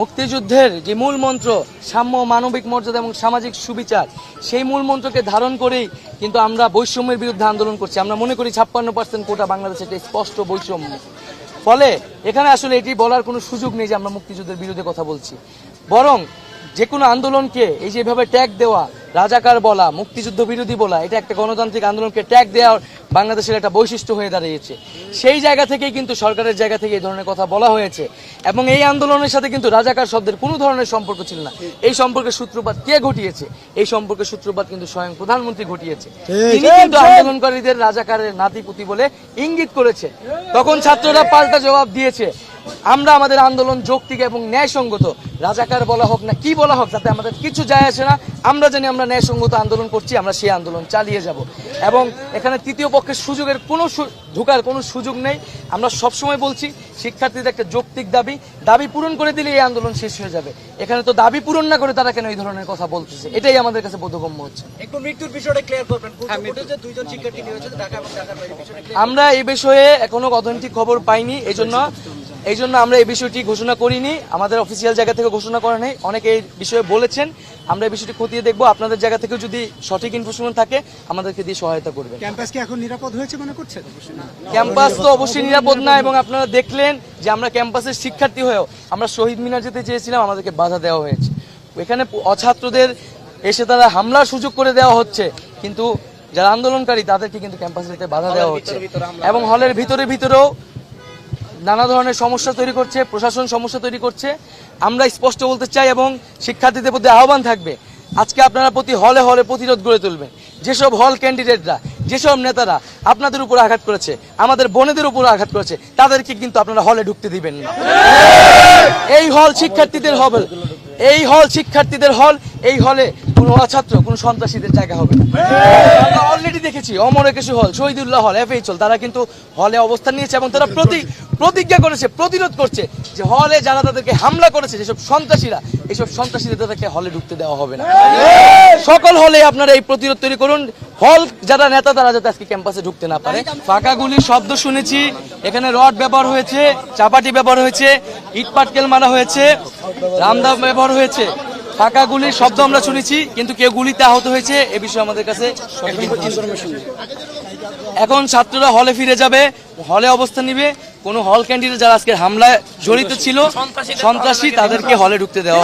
মুক্তিযুদ্ধের যে মূল মন্ত্র, সাম্য, মানবিক মর্যাদা এবং সামাজিক সুবিচার, সেই মূল মন্ত্রকে ধারণ করেই কিন্তু আমরা বৈষম্যের বিরুদ্ধে আন্দোলন করছি। আমরা মনে করি ছাপ্পান্ন পার্সেন্ট কোটা বাংলাদেশে একটা স্পষ্ট বৈষম্য। ফলে এখানে আসলে এটি বলার কোনো সুযোগ নেই যে আমরা মুক্তিযুদ্ধের বিরুদ্ধে কথা বলছি। বরং যে কোনো আন্দোলনকে এই যেভাবে ট্যাগ দেওয়া রাজাকার বলা মুক্তিযুদ্ধ বিরোধী বলা এটা একটা গণতান্ত্রিক আন্দোলনকে ট্যাগ দেওয়া বাংলাদেশের একটা বৈশিষ্ট্য হয়ে দাঁড়িয়েছে। সেই জায়গা থেকেই কিন্তু সরকারের জায়গা থেকে এই ধরনের কথা বলা হয়েছে। এবং এই আন্দোলনের সাথে কিন্তু রাজাকার শব্দের কোনো ধরনের সম্পর্ক ছিল না। এই সম্পর্কের সূত্রপাত কে ঘটিয়েছে? এই সম্পর্কের সূত্রপাত কিন্তু স্বয়ং প্রধানমন্ত্রী ঘটিয়েছে। তিনি কিন্তু আন্দোলনকারীদের রাজাকারের নাতিপুতি বলে ইঙ্গিত করেছে তখন ছাত্ররা পাল্টা জবাব দিয়েছে। আমরা আমাদের আন্দোলন যৌক্তিক এবং ন্যায়সঙ্গত। রাজাকার বলা হোক না কি বলা হোক তাতে আমাদের কিছু যায় আসে না আমরা জানি আমরা ন্যায়সঙ্গত আন্দোলন করছি আমরা সেই আন্দোলন চালিয়ে যাব। এবং এখানে তৃতীয় পক্ষের সুযোগের কোনো ঢুকার কোনো সুযোগ নেই। আমরা সবসময় বলছি শিক্ষার্থীদের একটা যৌক্তিক দাবি। দাবি পূরণ করে দিলে এই আন্দোলন শেষ হয়ে যাবে। এখানে তো দাবি পূরণ না করে তারা কেন এই ধরনের কথা বলতেছে? এটাই আমাদের কাছে বোধগম্য হচ্ছে। মৃত্যুর বিষয়টা ক্লিয়ার করবেন। দুইজন শিক্ষার্থী clear আমরা এই বিষয়ে এখনও অথেন্টিক খবর পাইনি এই জন্য এই জন্য আমরা এই বিষয়টি ঘোষণা করিনি। আমাদের অফিসিয়াল জায়গা থেকে ঘোষণা করা নেই। অনেকে এই বিষয়ে বলেছেন। আমরা এই বিষয়টি খতিয়ে দেখব। আপনাদের জায়গা থেকে যদি সঠিক ইনফরমেশন থাকে আমাদেরকে দিয়ে সহায়তা করবেন। ক্যাম্পাস কি এখন নিরাপদ হয়েছে মনে করছেন? ক্যাম্পাস তো অবশ্যই নিরাপদ না এবং আপনারা দেখলেন যে আমরা ক্যাম্পাসের শিক্ষার্থী হয়েও আমরা শহীদ মিনার যেতে চেয়েছিলাম আমাদেরকে বাধা দেওয়া হয়েছে। এখানে অছাত্রদের এসে তারা হামলার সুযোগ করে দেওয়া হচ্ছে। কিন্তু যারা আন্দোলনকারী তাদেরকে কিন্তু ক্যাম্পাসে যেতে বাধা দেওয়া হচ্ছে। এবং হলের ভিতরে ভিতরেও নানা ধরনের সমস্যা তৈরি করছে, প্রশাসন সমস্যা তৈরি করছে। আমরা স্পষ্ট বলতে চাই এবং শিক্ষার্থীদের প্রতি আহ্বান থাকবে, আজকে আপনারা প্রতি হলে হলে প্রতিরোধ গড়ে তুলবেন। যেসব হল ক্যান্ডিডেটরা, যেসব নেতারা আপনাদের উপর আঘাত করেছে, আমাদের বোনেদের উপর আঘাত করেছে, তাদেরকে কিন্তু আপনারা হলে ঢুকতে দিবেন না। এই হল শিক্ষার্থীদের হবে, এই হল শিক্ষার্থীদের হল, এই হলে কোনো অছাত্র, কোনো সন্ত্রাসীদের জায়গা হবে আমরা অলরেডি দেখেছি অমর একুশে হল, শহীদুল্লাহ হল, এফএইচ হল, তারা কিন্তু হলে অবস্থান নিয়েছে এবং তারা প্রতি প্রতিজ্ঞা করেছে প্রতিরোধ করছে যে হলে যারা তাদেরকে হামলা করেছে যেসব সন্ত্রাসীরা এইসব সন্ত্রাসীদের তাদেরকে হলে ঢুকতে দেওয়া হবে না। সকল হলে আপনারা এই প্রতিরোধ তৈরি করুন। হল যারা নেতা তারা যাতে আজকে ক্যাম্পাসে ঢুকতে না পারে। ফাঁকা গুলির শব্দ শুনেছি। এখানে রড ব্যবহার হয়েছে চাপাটি ব্যবহার হয়েছে ইট পাটকেল মারা হয়েছে রামদা ব্যবহার হয়েছে। ফাঁকা গুলির শব্দ আমরা শুনেছি কিন্তু কেউ গুলিতে আহত হয়েছে এ বিষয়ে আমাদের কাছে এখন ছাত্ররা হলে ফিরে যাবে হলে অবস্থান নিবে। কোন হল ক্যান্ডিডেট যারা আজকে হামলায় জড়িত ছিল সন্ত্রাসী তাদেরকে হলে ঢুকতে দেওয়া